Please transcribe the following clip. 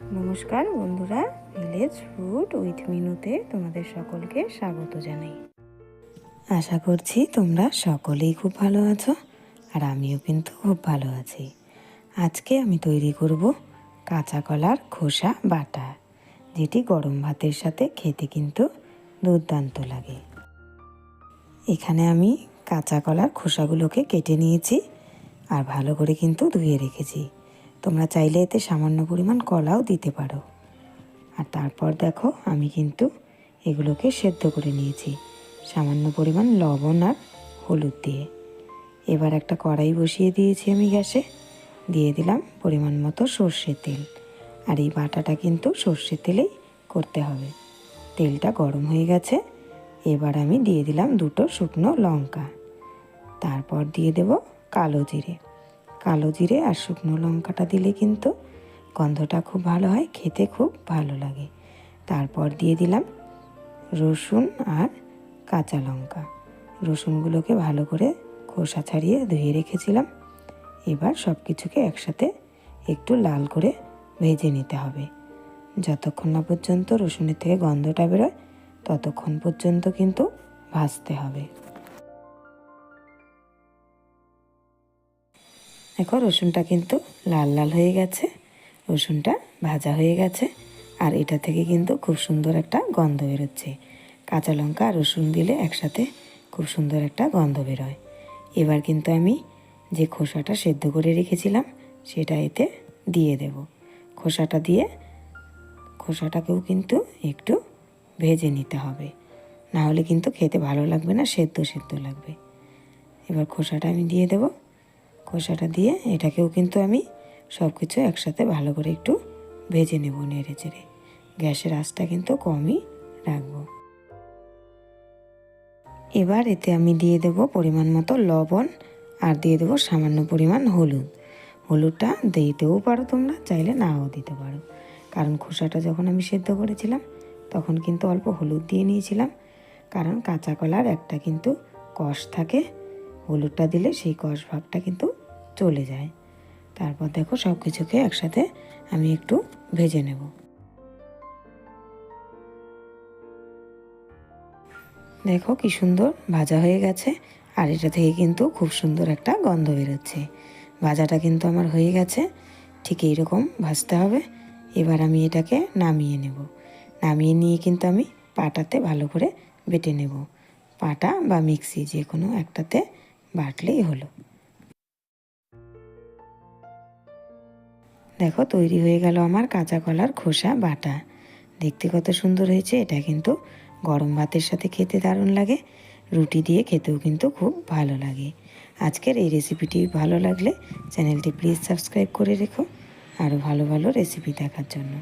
নমস্কার বন্ধুরা village food with মিনুতে তোমাদের সকলকে স্বাগত জানাই। আশা করছি তোমরা সকলেই খুব ভালো আছো আর আমিও কিন্তু খুব ভালো আছি। আজকে আমি তৈরি করব কাঁচা কলার খোসা বাটা, যেটি গরম ভাতের সাথে খেতে কিন্তু দুর্দান্ত লাগে। এখানে আমি কাঁচা কলার খোসাগুলোকে কেটে নিয়েছি আর ভালো করে কিন্তু ধুয়ে রেখেছি। তোমরা চাইলে এতে সামান্য পরিমাণ কলাও দিতে পারো। আর তারপর দেখো, আমি কিন্তু এগুলোকে সেদ্ধ করে নিয়েছি। সামান্য পরিমাণ লবণ আর হলুদ দিয়ে। এবার একটা কড়াই বসিয়ে দিয়েছি আমি গ্যাসে। দিয়ে দিলাম পরিমাণ মতো সর্ষের তেল। আর এই বাটাটা কিন্তু সর্ষের তেলেই করতে হবে। তেলটা গরম হয়ে গেছে। এবার আমি দিয়ে দিলাম দুটো শুকনো লঙ্কা। তারপর দিয়ে দেব কালো জিরে। কালো জিরে আর শুকনো লঙ্কাটা দিলে কিন্তু গন্ধটা খুব ভালো হয়, খেতে খুব ভালো লাগে। তারপর দিয়ে দিলাম রসুন আর কাঁচা লঙ্কা। রসুনগুলোকে ভালো করে খোসা ছাড়িয়ে ধুয়ে রেখেছিলাম। এবার সব কিছুকে একসাথে একটু লাল করে ভেজে নিতে হবে। যতক্ষণ না পর্যন্ত রসুনের থেকে গন্ধটা বেরোয়, ততক্ষণ পর্যন্ত কিন্তু ভাজতে হবে। দেখো রসুনটা কিন্তু লাল লাল হয়ে গেছে, রসুনটা ভাজা হয়ে গেছে, আর এটা থেকে কিন্তু খুব সুন্দর একটা গন্ধ বেরোচ্ছে। কাঁচা লঙ্কা আর রসুন দিলে একসাথে খুব সুন্দর একটা গন্ধ বেরোয়। এবার কিন্তু আমি যে খোসাটা সেদ্ধ করে রেখেছিলাম, সেটা এতে দিয়ে দেব। খোসাটা দিয়ে খোসাটাকেও কিন্তু একটু ভেজে নিতে হবে। না হলে কিন্তু খেতে ভালো লাগবে না, সেদ্ধ সেদ্ধ লাগবে। এবার খোসাটা আমি দিয়ে দেবো। খোসাটা দিয়ে এটাকেও কিন্তু আমি সব কিছু একসাথে ভালো করে একটু ভেজে নেব নেড়ে চেড়ে। গ্যাসের আঁচটা কিন্তু কমই রাখব। এবার এতে আমি দিয়ে দেব পরিমাণ মতো লবণ আর দিয়ে দেবো সামান্য পরিমাণ হলুদ। হলুদটা দিতেও পারো তোমরা, চাইলে নাও দিতে পারো। কারণ খোসাটা যখন আমি সেদ্ধ করেছিলাম, তখন কিন্তু অল্প হলুদ দিয়ে নিয়েছিলাম। কারণ কাঁচা কলার একটা কিন্তু কষ থাকে। হলুদটা দিলে সেই কষ ভাবটা কিন্তু চলে যায়। তারপর দেখো সব কিছুকে একসাথে আমি একটু ভেজে নেব। দেখো কি সুন্দর ভাজা হয়ে গেছে আর এটা থেকে কিন্তু খুব সুন্দর একটা গন্ধ বেরোচ্ছে। ভাজাটা কিন্তু আমার হয়ে গেছে, ঠিক এইরকম ভাজতে হবে। এবার আমি এটাকে নামিয়ে নেব। নামিয়ে নিয়ে কিন্তু আমি পাটাতে ভালো করে বেটে নেব। পাটা বা মিক্সি যে কোনো একটাতে বাটলেই হলো। দেখো, তৈরি হয়ে গেল আমার কাঁচা কলার খোসা বাটা। দেখতে কত সুন্দর হয়েছে, এটা কিন্তু গরম ভাতের সাথে খেতে দারুণ লাগে। রুটি দিয়ে খেতেও কিন্তু খুব ভালো লাগে। আজকের এই রেসিপিটি ভালো লাগলে চ্যানেলটি প্লিজ সাবস্ক্রাইব করে রেখো, আরও ভালো ভালো রেসিপি দেখার জন্য।